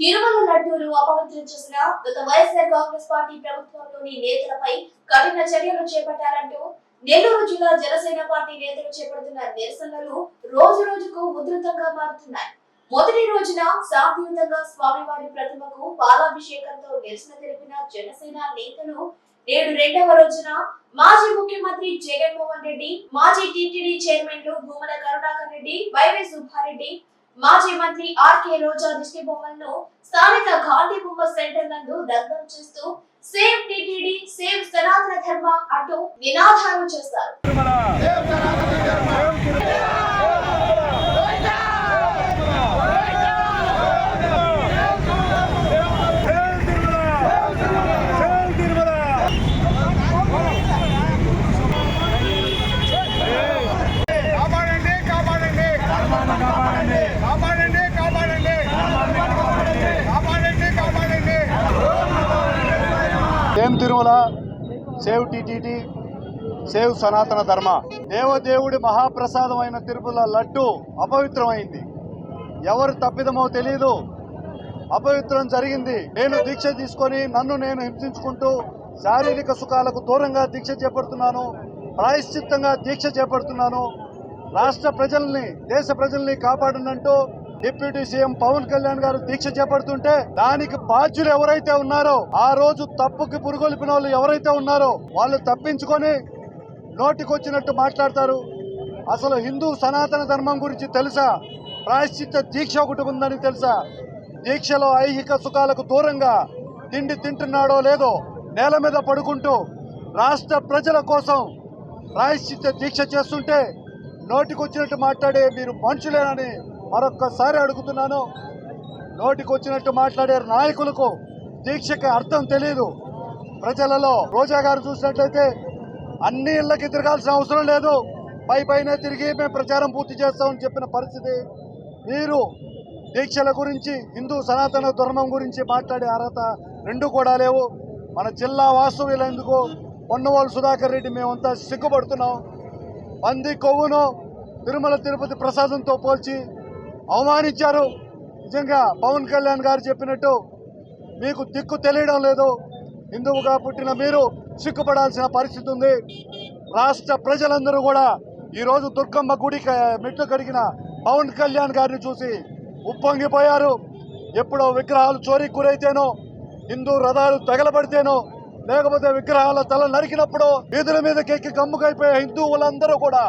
తిరుమల లడ్డూలు అపవిత్రం చేసిన గత వైఎస్ఆర్ కాంగ్రెస్ పార్టీ ప్రభుత్వంలోని నేతలపై కఠిన చర్యలు చేపట్టారంటూ నెల్లూరు జిల్లా జనసేన పార్టీ నేతలు చేపడుతున్న నిరసనలు రోజు రోజుకు ఉధృతంగా మారుతున్నాయి. మొదటి రోజున శాంతియుతంగా స్వామివారి ప్రతిమకు పాలాభిషేకంతో నిరసన తెలిపిన జనసేన నేతలు నేడు రెండవ రోజున మాజీ ముఖ్యమంత్రి జగన్మోహన్ రెడ్డి మాజీ టీటీడీ చైర్మన్లు భూమల కరుణాకర్ రెడ్డి వైవై సుబ్బారెడ్డి మాజీ మంత్రి ఆర్కే రోజా దిష్టి బొమ్మలను స్థానిక గాంధీ బొమ్మ సెంటర్ నందు దగ్ధం చేస్తూ సేవ్ టిటిడి సేవ్ సనాతన ధర్మ అంటూ నినాదాలు చేస్తారు. సేమ్ సేవ్ టిటిడి సేవ్ సనాతన ధర్మ. దేవదేవుడి మహాప్రసాదమైన తిరుమల లడ్డు అపవిత్రమైంది. ఎవరు తప్పిదమో తెలియదు అపవిత్రం జరిగింది. నేను దీక్ష తీసుకొని నన్ను నేను హింసించుకుంటూ శారీరక సుఖాలకు దూరంగా దీక్ష చేపడుతున్నాను. ప్రాయశ్చిత్తంగా దీక్ష చేపడుతున్నాను. రాష్ట్ర ప్రజల్ని దేశ ప్రజల్ని కాపాడనంటూ డిప్యూటీ సీఎం పవన్ కళ్యాణ్ గారు దీక్ష చేపడుతుంటే దానికి బాధ్యులు ఎవరైతే ఉన్నారో ఆ రోజు తప్పుకి పురుగొలిపిన వాళ్ళు ఎవరైతే ఉన్నారో వాళ్ళు తప్పించుకొని నోటికొచ్చినట్టు మాట్లాడతారు. అసలు హిందూ సనాతన ధర్మం గురించి తెలుసా? ప్రాయశ్చిత్త దీక్ష ఒకటి ఉందని తెలుసా? దీక్షలో ఐహిక సుఖాలకు దూరంగా తిండి తింటున్నాడో లేదో నేల మీద పడుకుంటూ రాష్ట్ర ప్రజల కోసం ప్రాయశ్చిత్త దీక్ష చేస్తుంటే నోటికొచ్చినట్టు మాట్లాడే మీరు మనుషులేనని మరొక్కసారి అడుగుతున్నాను. నోటికొచ్చినట్టు మాట్లాడే నాయకులకు. దీక్షకి అర్థం తెలియదు ప్రజలలో రోజా గారు చూసినట్లయితే అన్ని ఇళ్ళకి తిరగాల్సిన అవసరం లేదు. పై పైన తిరిగి మేము ప్రచారం పూర్తి చేస్తామని చెప్పిన పరిస్థితి. మీరు దీక్షల గురించి హిందూ సనాతన ధర్మం గురించి మాట్లాడే అర్హత రెండు కూడా లేవు. మన జిల్లా వాస్తవ్యులందుకు పొన్నవాళ్ళు సుధాకర్ రెడ్డి మేమంతా సిగ్గుపడుతున్నాం. పంది కొవ్వును తిరుమల తిరుపతి ప్రసాదంతో పోల్చి అవమానించారు. నిజంగా పవన్ కళ్యాణ్ గారు చెప్పినట్టు మీకు దిక్కు తెలియడం లేదు. హిందువుగా పుట్టిన మీరు సిగ్గుపడాల్సిన పరిస్థితి ఉంది. రాష్ట్ర ప్రజలందరూ కూడా ఈరోజు దుర్గమ్మ గుడి మెట్లు కడిగిన పవన్ కళ్యాణ్ గారిని చూసి ఉప్పొంగిపోయారు. ఎప్పుడో విగ్రహాలు చోరీకి గురైతేనో హిందూ రథాలు తగలబడితేనో లేకపోతే విగ్రహాల తల నరికినప్పుడు వీధుల మీదకెక్కి గమ్ముకైపోయే హిందువులందరూ కూడా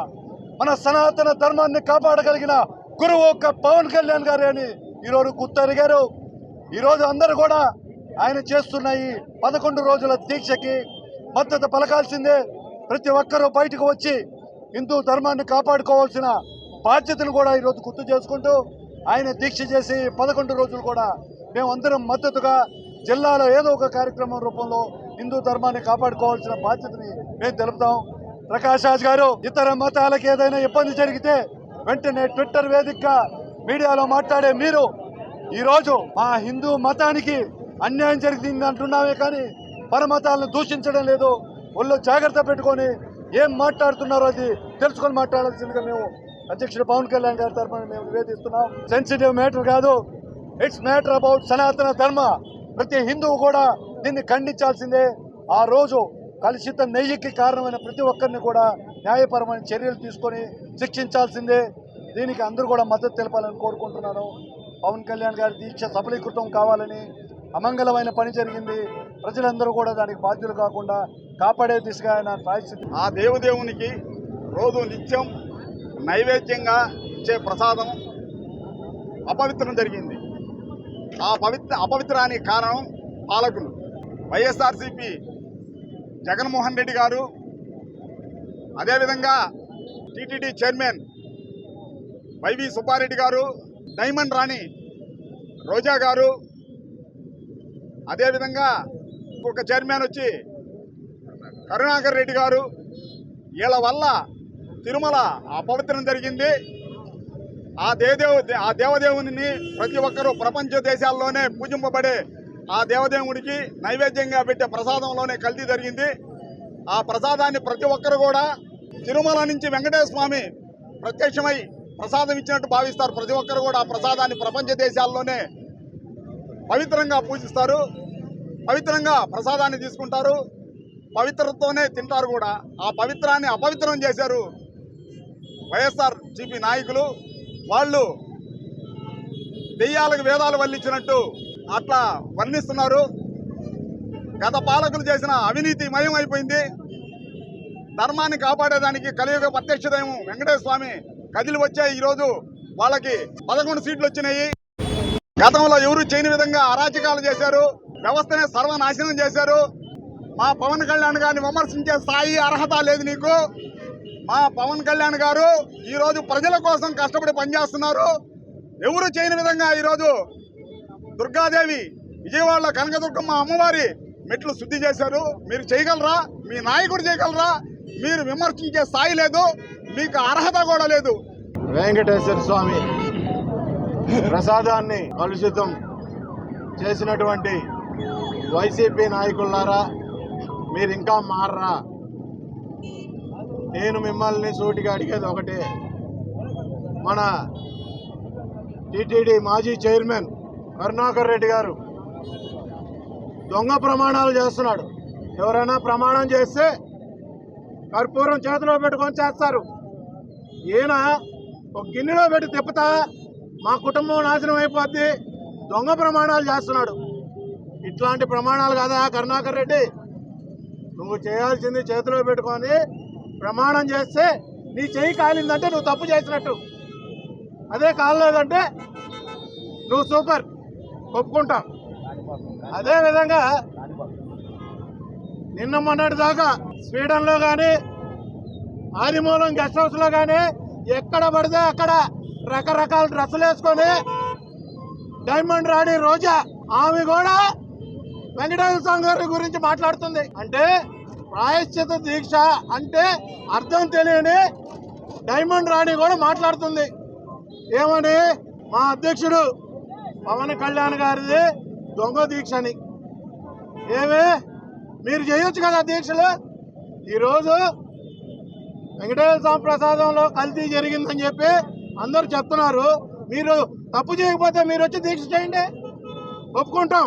మన సనాతన ధర్మాన్ని కాపాడగలిగిన గురువు ఒక్క పవన్ కళ్యాణ్ గారే అని ఈరోజు గుర్తరిగారు. ఈరోజు అందరూ కూడా ఆయన చేస్తున్న ఈ పదకొండు రోజుల దీక్షకి మద్దతు పలకాల్సిందే. ప్రతి ఒక్కరూ బయటకు వచ్చి హిందూ ధర్మాన్ని కాపాడుకోవాల్సిన బాధ్యతను కూడా ఈరోజు గుర్తు చేసుకుంటూ ఆయన దీక్ష చేసి పదకొండు రోజులు కూడా మేమందరం మద్దతుగా జిల్లాలో ఏదో ఒక కార్యక్రమం రూపంలో హిందూ ధర్మాన్ని కాపాడుకోవాల్సిన బాధ్యతని మేము తెలుపుతాం. ప్రకాష్ రాజ్ గారు ఇతర మతాలకు ఏదైనా ఇబ్బంది జరిగితే వెంటనే ట్విట్టర్ వేదికగా మీడియాలో మాట్లాడే మీరు ఈరోజు మా హిందూ మతానికి అన్యాయం జరిగింది అంటున్నామే కానీ పరమతాలను దూషించడం లేదు. ఒళ్ళు జాగ్రత్త పెట్టుకొని ఏం మాట్లాడుతున్నారో అది తెలుసుకొని మాట్లాడాల్సిందిగా మేము అధ్యక్షుడు పవన్ కళ్యాణ్ గారి తరఫున మేము నివేదిస్తున్నాం. సెన్సిటివ్ మ్యాటర్ కాదు. It's matter about Sanatana Dharma. ప్రతి హిందువు కూడా దీన్ని ఖండించాల్సిందే. ఆ రోజు కలుషిత నెయ్యికి కారణమైన ప్రతి ఒక్కరిని కూడా న్యాయపరమైన చర్యలు తీసుకొని శిక్షించాల్సిందే. దీనికి అందరూ కూడా మద్దతు తెలపాలని కోరుకుంటున్నాను. పవన్ కళ్యాణ్ గారి దీక్ష సఫలీకృతం కావాలని అమంగళమైన పని జరిగింది. ప్రజలందరూ కూడా దానికి బాధ్యులు కాకుండా కాపాడే దిశగా ఆయన ప్రాయశ్చిత్తం. ఆ దేవదేవునికి రోజు నిత్యం నైవేద్యంగా ఇచ్చే ప్రసాదం అపవిత్రం జరిగింది. ఆ పవిత్ర అపవిత్రానికి కారణం పాలకులు. వైఎస్ఆర్సిపి జగన్మోహన్ రెడ్డి గారు. అదేవిధంగా టీటీడీ చైర్మన్ వైవి సుబ్బారెడ్డి గారు డైమండ్ రాణి రోజా గారు. అదేవిధంగా ఒక చైర్మన్ వచ్చి కరుణాకర్ రెడ్డి గారు. వీళ్ళ వల్ల తిరుమల అపవిత్రం జరిగింది. ఆ దేవదేవ ఆ దేవదేవుని ప్రతి ఒక్కరూ ప్రపంచ దేశాల్లోనే పూజింపబడే ఆ దేవదేవుడికి నైవేద్యంగా పెట్టే ప్రసాదంలోనే కల్తీ జరిగింది. ఆ ప్రసాదాన్ని ప్రతి ఒక్కరు కూడా తిరుమల నుంచి వెంకటేశ్వర స్వామి ప్రత్యక్షమై ప్రసాదం ఇచ్చినట్టు భావిస్తారు. ప్రతి ఒక్కరు కూడా ఆ ప్రసాదాన్ని ప్రపంచ దేశాల్లోనే పవిత్రంగా పూజిస్తారు. పవిత్రంగా ప్రసాదాన్ని తీసుకుంటారు. పవిత్రతోనే తింటారు కూడా. ఆ పవిత్రాన్ని అపవిత్రం చేశారు వైఎస్ఆర్ జీపీ నాయకులు. వాళ్ళు దెయ్యాలకు వేదాలు వల్లించినట్టు అట్లా వర్ణిస్తున్నారు. గత పాలకులు చేసిన అవినీతి మయం అయిపోయింది ధర్మాన్ని కాపాడేదానికి కలియుగ ప్రత్యక్ష దైవం వెంకటేశ్వర స్వామి కదిలి వచ్చాయి ఈరోజు. వాళ్ళకి పదకొండు సీట్లు వచ్చినాయి. గతంలో ఎవరు చేయని విధంగా అరాచకాలు చేశారు. వ్యవస్థనే సర్వనాశనం చేశారు. మా పవన్ కళ్యాణ్ గారిని విమర్శించే స్థాయి అర్హత లేదు నీకు. మా పవన్ కళ్యాణ్ గారు ఈరోజు ప్రజల కోసం కష్టపడి పనిచేస్తున్నారు. ఎవరు చేయని విధంగా ఈరోజు దుర్గాదేవి విజయవాడలో కనకదుర్గమ్మ అమ్మవారి మెట్లు శుద్ధి చేశారు. మీరు చేయగలరా? మీ నాయకుడు చేయగలరా? మీరు విమర్శించే స్థాయి లేదు మీకు అర్హత కూడా లేదు. వెంకటేశ్వర స్వామి ప్రసాదాన్ని కలుషితం చేసినటువంటి వైసీపీ నాయకులారా మీరు ఇంకా మారరా? నేను మిమ్మల్ని సూటిగా అడిగేది ఒకటే. మన టిటిడి మాజీ చైర్మన్ కరుణాకర్ రెడ్డి గారు దొంగ ప్రమాణాలు చేస్తున్నాడు. ఎవరైనా ప్రమాణం చేస్తే కర్పూరం చేతిలో పెట్టుకొని చేస్తారు. ఈయన ఒక గిన్నెలో పెట్టి తిప్పుతా మా కుటుంబం నాశనం అయిపోద్ది. దొంగ ప్రమాణాలు చేస్తున్నాడు. ఇట్లాంటి ప్రమాణాలు కదా కరుణాకర్ రెడ్డి? నువ్వు చేయాల్సింది చేతిలో పెట్టుకొని ప్రమాణం చేస్తే నీ చెయ్యి కాలిందంటే నువ్వు తప్పు చేసినట్టు. అదే కాలేదంటే నువ్వు సూపర్. ఒప్పుకుంటావు అదే విధంగా నిన్న మొన్నటి దాకా స్వీడన్లో కానీ ఆదిమూలం గెస్ట్ హౌస్లో కానీ ఎక్కడ పడితే అక్కడ రకరకాల డ్రెస్సులు వేసుకొని డైమండ్ రాణి రోజా ఆమె కూడా వెంకటేశ్వర స్వామి గారి గురించి మాట్లాడుతుంది. అంటే ప్రాయశ్చిత దీక్ష అంటే అర్థం తెలియని డైమండ్ రాణి కూడా మాట్లాడుతుంది. ఏమని? మా అధ్యక్షుడు పవన్ కళ్యాణ్ గారిది దొంగ దీక్ష అని ఏమి? మీరు చేయొచ్చు కదా దీక్షలు? ఈరోజు వెంకటేశ్వర స్వామి ప్రసాదంలో కల్తీ జరిగిందని చెప్పి అందరూ చెప్తున్నారు. మీరు తప్పు చేయకపోతే మీరు వచ్చి దీక్ష చేయండి. ఒప్పుకుంటాం.